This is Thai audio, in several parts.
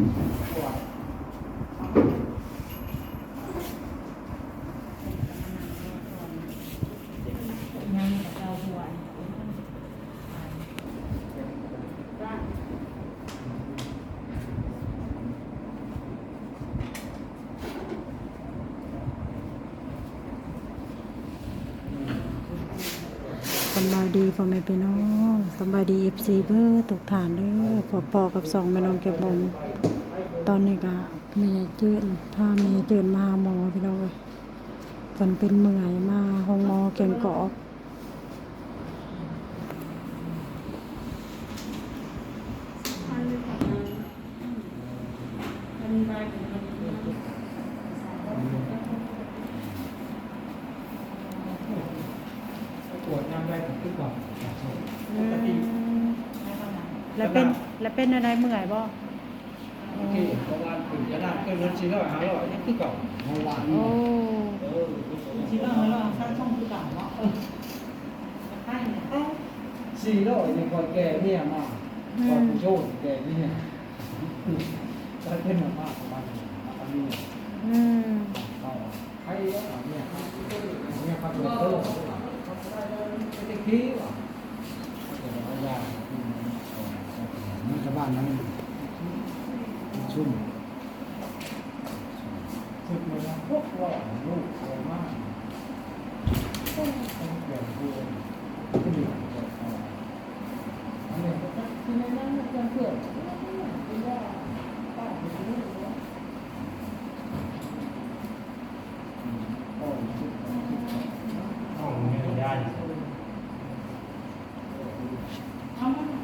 บาหัวสบายดีพ่อแม่พี่น้องสบายดีเอฟซีเบอร์ตกฐานเด้อพอปอกับสองแม่น้องเก็บบอม ตอนนี้ก็แม่เจือนพาแม่เจือนมาหาหมอพี่น้องเอ้ยเพิ่นเป็นเมื่อยมาห้องหมอแก่งกอกตรวจน้ำได้ผมขึ้นก่อนปกติแล้วเป็นแล้วเป็นอะไรเมื่อยบ่ โอเคเพราะว่าถึงจะได้เกินเงินสี่ร้อยห้าร้อยนี่คือเก่าเมื่อวานโอ้เออที่เราเราสร้างช่องคือเก่าเนาะเออใช่เนี่ยสี่ร้อยนี่คอยแก่เนี่ยมาคอยผู้โชคแก่เนี่ยได้เป็นมากประมาณนี้อันนี้อืมก็ให้เนี่ยเนี่ยครับเราเพิ่มไม่ได้คิดว่าจะเอายานี่ชาวบ้านนั้น ชุ่มสุดเลยนะพวกเราลูกสวยมากต้องเปลี่ยนตัวก็ดีอันนี้ก็ที่ในนั้นมันจะเกิดเป็นว่าป้าเป็นลูกแล้วโอ้ยชุด ห้องไม่ได้ เอามา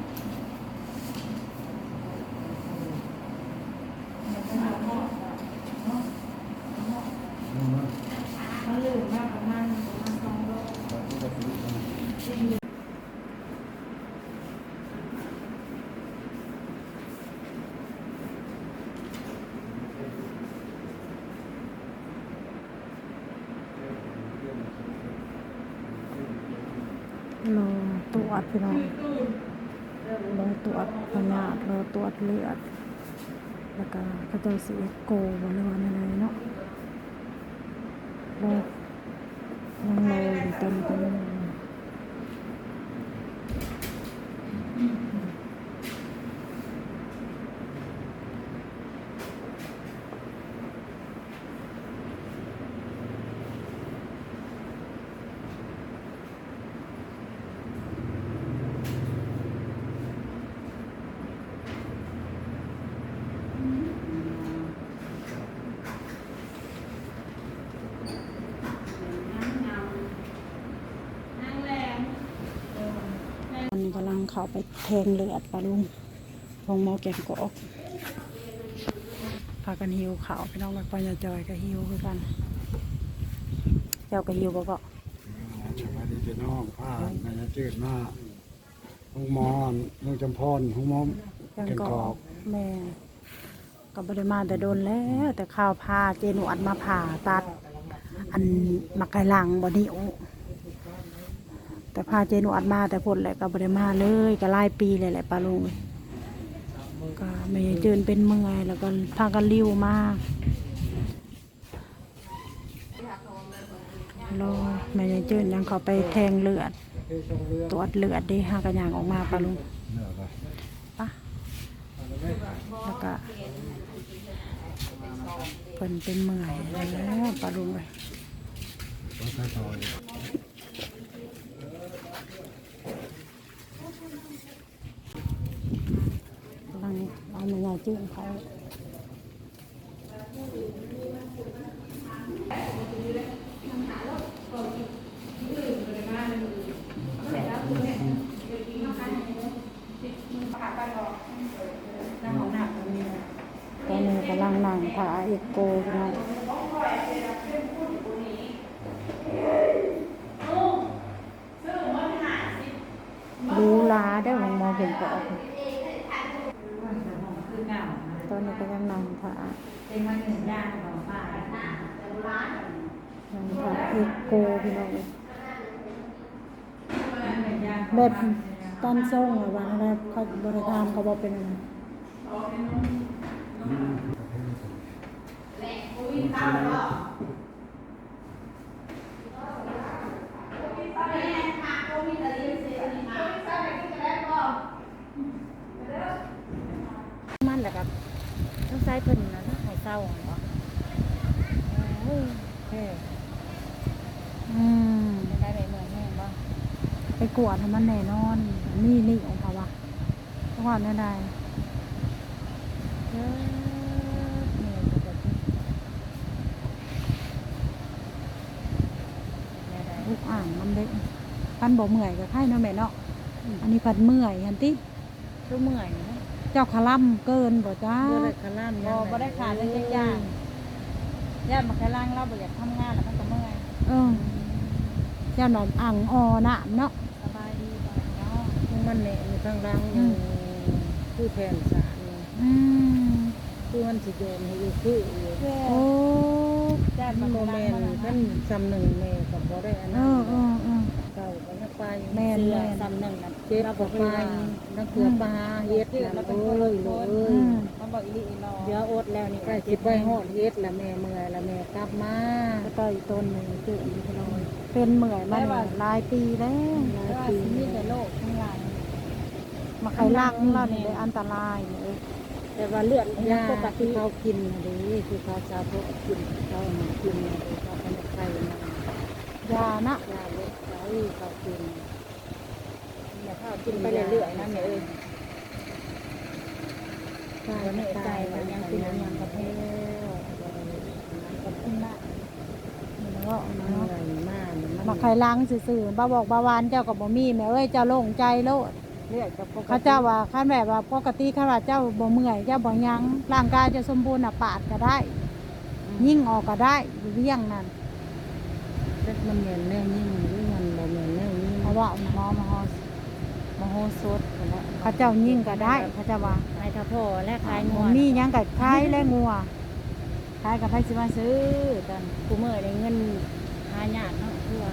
มันลืมมากประมาณประมาณสองโล รอตรวจพี่น้องรอตรวจพยาธิรอตรวจเลือด แล้วก็เขาเจ้าสิเอ็กโกบ่หรือว่าอะไรเนาะรอยังรออยู่เต็มเต็มนั่งแรง มันกำลัง เขาไปแทงเลือดปะลุงพงหมอแกงกอกพากันหิวขาวพี่น้องไปปัญญาจอยก็หิวคือกัน เจ้าก็หิวบ่ก็สวัสดีพี่น้องผ้าแม่จืดมากห้องมอนลุงจำพรห้องมอมแกงกกกอกแม่ก็บริมาแต่โดนแล้ว แต่ข้าวพาเจนวัดมาผ่าตัด อันมักไก่ลังบอดี้โอ แต่พาเจนวัดมาแต่ผลแหละก็บริมาเลยก็ไล่ปีเลยแหละปลาลุงก็ไม่เจินเป็นเมื่อยแล้วก็พากันริ้วมากรอแม่ยายเจินยังเขาไปแทงเลือด ตรวจเลือดดิหากันอย่างออกมาปลาลุงปะแล้วก็เพิ่นเป็นเมื่อยแล้วปลาลุงเลยกำลัง มันยาจื้นเขาตอนนี้กำลังนั่งผ่าเอกโกนะ ต้นนี้ก็ยังนางพระเป็นมาหนึ่งย่างของป่าหน้านางพระอีโกพี่น้องแบบต้นส่งระวางแล้วเขาบริการเขาบอกเป็นและคุยข้า ต้องใช้นนะให้เศร้าเหรอโอ้ยเฮ้ยอืมไม่ได้ไปเมืองแห้งบ่ไปกวดให้มันแน่นอน นี่นี่ของเขาวะเพราะว่าแน่ได้เออเหนื่อยจังเลยแม่ได้ลูกอ่างมันเด็กพันบ่เมื่อยกับไข้เนาะแม่เนาะอันนี้พันเมื่อยฮันติรู้เมื่อยนะ เจ้าคาล่ำเกินบ่จ้าเมื่อไรคลามบ่บ่ได้ขาดเลยย่างญาติมาแค่ล่างเราบ่อยากทำงานแล้วมันก็เมื่อยเออเจ้าหนอนอ่างออน่ะเนาะสบายดีบ่เนาะมันเนี่ยมีข้างล่างอยู่คือแผ่นสารเนี่ยอืมคือมันสิโยนให้อยู่คืออยู่โอ้ญาติมัมานโมแค่เมล่างนมาท่านจำหนึ่งแม่กับบ่ได้อันเอนั้น ไปแม่นเสื้อแม่น ซ้ำหนึ่งน่ะเจ็บกับไปนักเกือปลาเฮ็ดน่ะโอ้ยโอ้ยอืมมันบอกอีหลีอีหลอเดี๋ยวอดแล้วนี่ใกล้สิไปฮอดเฮ็ดแล้วแม่เมื่อยแล้วแม่กลับมาก็ต่อยต้นหนึ่งจุ่มไปเลยเป็นเหมื่อยมาเนี่ยหลายปีแล้วแต่ว่าสิมีแต่โรคทั้งหลายมาไขลังเราเนี่ยได้อันตรายเลยแต่ว่าเลือดยาที่เขากินน่ะเด้ที่เขาชาวพวกกินเขาเอามากินน่ะเด้เขาเป็นไข้น่ะยานะ ยา เล็กไว้เขากินอย่าข้าวกินไปเรื่อยๆนะแม่เอ้ยใช่วันนี้ใจใช่มันยังกินยังกระเพาะขอบคุณมากแล้วก็เหเนาะมากมาไขลังซื่อๆบ้าบอกบาวานเจ้ากับบ่มีแม่เอ้ยเจ้าโล่งใจโลดเลือดกับเข้าเจ้าว่าข้าแบบว่าปกติข้าว่าเจ้าบ่เมื่อยเจ้าบ่ยังร่างกายจะสมบูรณ์น่ะปาดก็ได้ ยิ่งออกก็ได้อยู่เวียงนั่นมันเหมือนแน่ยิ่ง ว่าหมอมาฮอสมาโฮสดเขาเจ้ายิ่งก็ได้เขาเจ้าว่าไอ้ท่าพ่อและคลายงบ่วมีหยังกับคายและงัวคลายกับไผสิมาซื้อตอนกูเมื่อได้เงินหายากเนาะคือว่า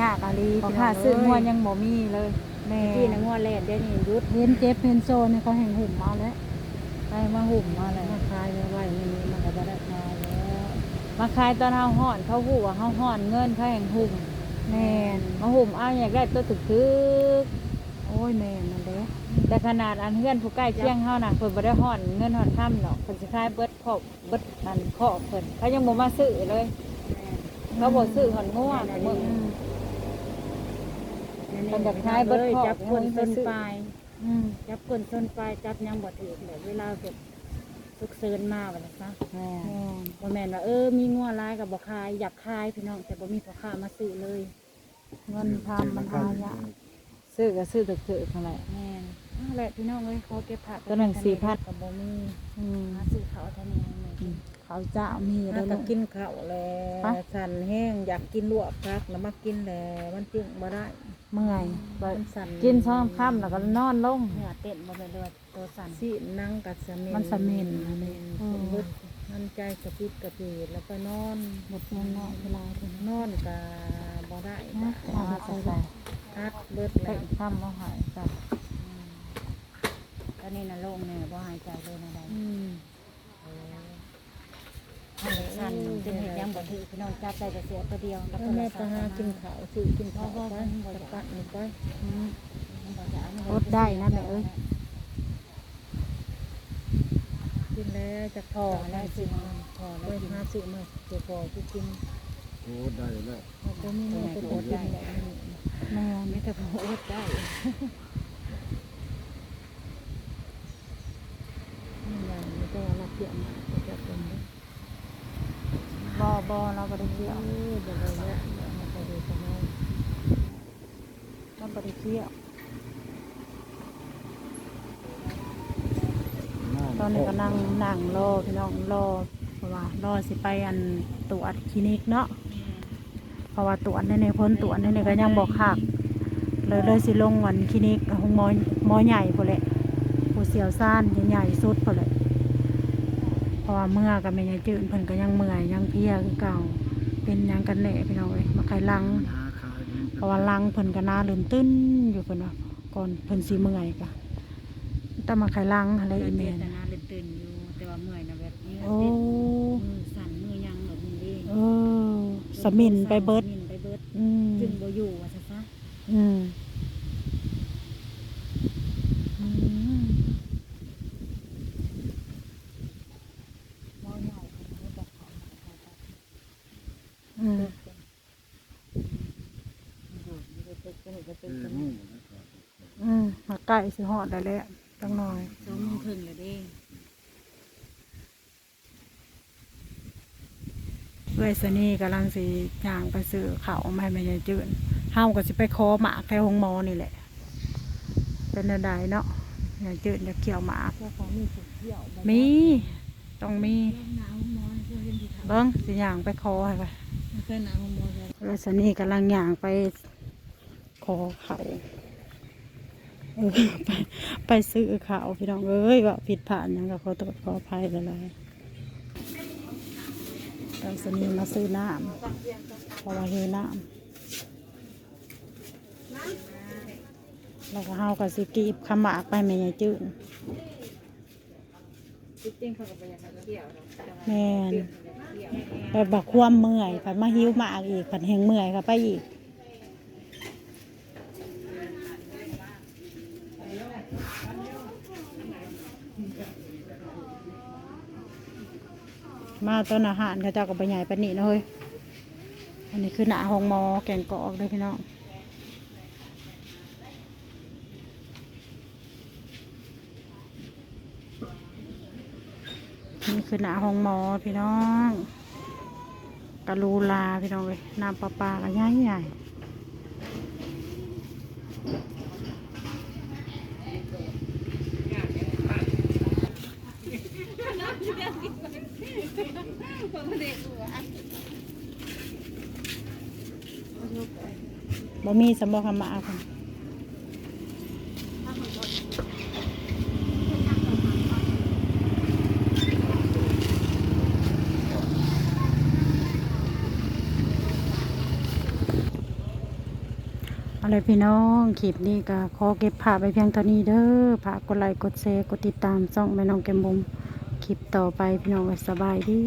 ยากอะลีเพราะค่าซื้องัวยังบ่มีเลยแม่ที่นังงัวแล่นเดี๋ยวนี้ยุดเห็นเจ็บเห็นโซนนี่เขาแห่งหุ่มเอาแล้วไปมาหุ่มมาเลยมาคลายไว้ไว้นี่มันก็บ่ได้คลายแล้วมาขายตอนเฮาฮ้อนเขาฮู้ว่าเฮาฮ้อนเงินเขาแห่งหุ่ม แม่นมาหุ่มเอาอยากได้ตัวถึกๆโอ้ยแม่นนั่นเด้แต่ขนาดอันเพื่อนผู้ใกล้เคียงเฮาน่ะเพิ่นบ่ได้ฮ้อนเงินฮ้อนค่ำดอกเพิ่นสิขายเบิดครอบเบิดอันครอบเพิ่นเขายังบ่มาซื้อเลยเขาบ่ซื้อหอนงัวมึง มันจะคล้ายเบิดคอกจับคนต้นปลายอืม จับคนต้นปลายจับยังบ่ถือเลยเวลาเกิด สุกเซินมาบัดนี้ซะแม่นบ่แม่นว่าเออมีงัวร้ายกับบ่ขายอยากขายพี่น้องแต่บ่มีพ่อค้ามาซื้อเลยเงินทำมันหายากซื้อก็ซื้อถึกๆนั่นแหละแม่นนั่นแหละพี่น้องเอ้ยขอเก็บผักตัวหนึ่ง4,000กับบ่มีอืมหาซื้อเขาเท่านี้ให้แม่กินเขาเจ้ามีได้ถ้าเลก็ยกินข้าวแล้วฮะสั่นแห้งอยากกินลวกพักแล้วมากินแล้วมันจึงบ่ได้เมื่อยมันสั่นกินซ้อมค่ำแล้วก็นอนลงเนื้อเต้นบ่เลยเลย ตัวสั่นสินั่งกัดสะเมนมันสะเม็นอันนี้อืมเบิดมันใจกระปิดกระปีแล้วก็นอนหมดเงินเนาะเวลาเท่านั้นนอนกะบ่ได้นะกะเอาไปใส่ใส่ทัดเบิดเต็แล้วมค่ำบ่หายจ้ะตอนนี้น่ะโล่งแน่บ่หายใจเลยนะได้อืมอันนี้สั่นจนเห็นยังบ่ถือพี่น้องจับได้แต่เสียตัวเดียวแล้วก็แม่แม่ไปไปหาหากิกินนข้าวซื้อกินข้าวไปตะกะนี่ไปอืมออดได้นะแม่เอ้ย กิน แล้วจะพอแล้วสิพอแล้วสิหาซื้อมาเดี๋ยวพอกูกินโอ้ได้แล้วบ่มีมาเป็อดได้ม่นไม่แต่พออดได้นี่อย่างนี้ก็เราเกี่ยมมาจะเป็นบ่บ่เราบ่ได้เที่ยวเออบ่ได้แล้วมาไปดูกันเอาเราบ่ได้เที่ยว ตอนนี้ก็นั่งนั่งรอพี่น้องรอเพราะว่ารอสิไปอันตรวจคลินิกเนาะเพราะว่าตรวจในในพ้นตรวจในในก็ยังบอกคักเลยเลยสิลงวันคลินิกห้องหมอหมอใหญ่พอแหละผู้เสียวซ่านใหญ่ๆสุดพอแหละเพราะว่าเมื่อกับแม่ยายจืดเพิ่นก็ยังเมื่อยยังเพลียคือเก่าเป็นหยังกันแหน่พี่น้องเอ้ยมาไขลังหาขายเพราะว่าลังเพิ่นก็น่าลื่นตื้นอยู่เพิ่นว่าก่อนเพิ่นสิเมื่อยกะแต่มาไขลังอะไรอีแม่แต่น นาตื่นตื่นอยู่แต่ว่าเมื่อยนะแบบนี้โอ้ มือสั่นมือยังแบบสมินไปเบิด สมินไปเบิดอืมจึงบ่อยู่ว่าซะซะอืมอืมหมอใหญ่เพิ่นบ่บอกเขาเขาตัดอืมเออนู่นนะครับอืมมาใกล้สิฮอดได้แล้วจังหน่อย สองโมงครึ่งแล้วเด้ เว สนี่กำลังสิย่างไปซื้อข้าวมาให้แม่ยายจืนเฮาก็สิไปขอหมากแถวห้องหมอนี่แหละ เป็นแนวใดเนาะยายจืนจะเกี่ยวหมากมีต้องมีเบิ้งสิย่างไปขอให้ไปมันเคยหนาวหมอเลยเวสนี่กำลังย่างไปขอเขาวไปไปซื้อข้าวพี่น้องเอ้ยว่าผิดพลาดยังก็ขอโทษขออภัยหลายๆาวสนี่มาซื้อน้ำเพราะว่าหิวน้ำแล้วก็เฮากับสิกีบขมากไปแม่ยายจืดจริงๆเขาก็บ่อยากให้เที่ยวดอแต่แม่นไปบักความเมื่อยผันมาหิวมากอีกผันแหงเมื่อยค่ะไปอีก มาต้นอาหารเขาเจ้าก็ไปใหญ่ปนนี้เนะเฮ้ยอันนี้คือหน้าห้องมอแกงกอกเลยพี่น้องนี่คือหน้าห้องมอพี่น้องกะลูลาพี่น้องเลยน้ำปลาปลาก็ใหญ่ใหญ่ บ่มีสมบอกขมาค่ะอะไรพี่น้องคลิปนี้ก็ขอเก็บภาพไปเพียงเท่านี้เด้อฝากกดไลค์กดแชร์กดติดตามช่องแม่น้องแกมบุมคลิปต่อไปพี่น้องสบายดี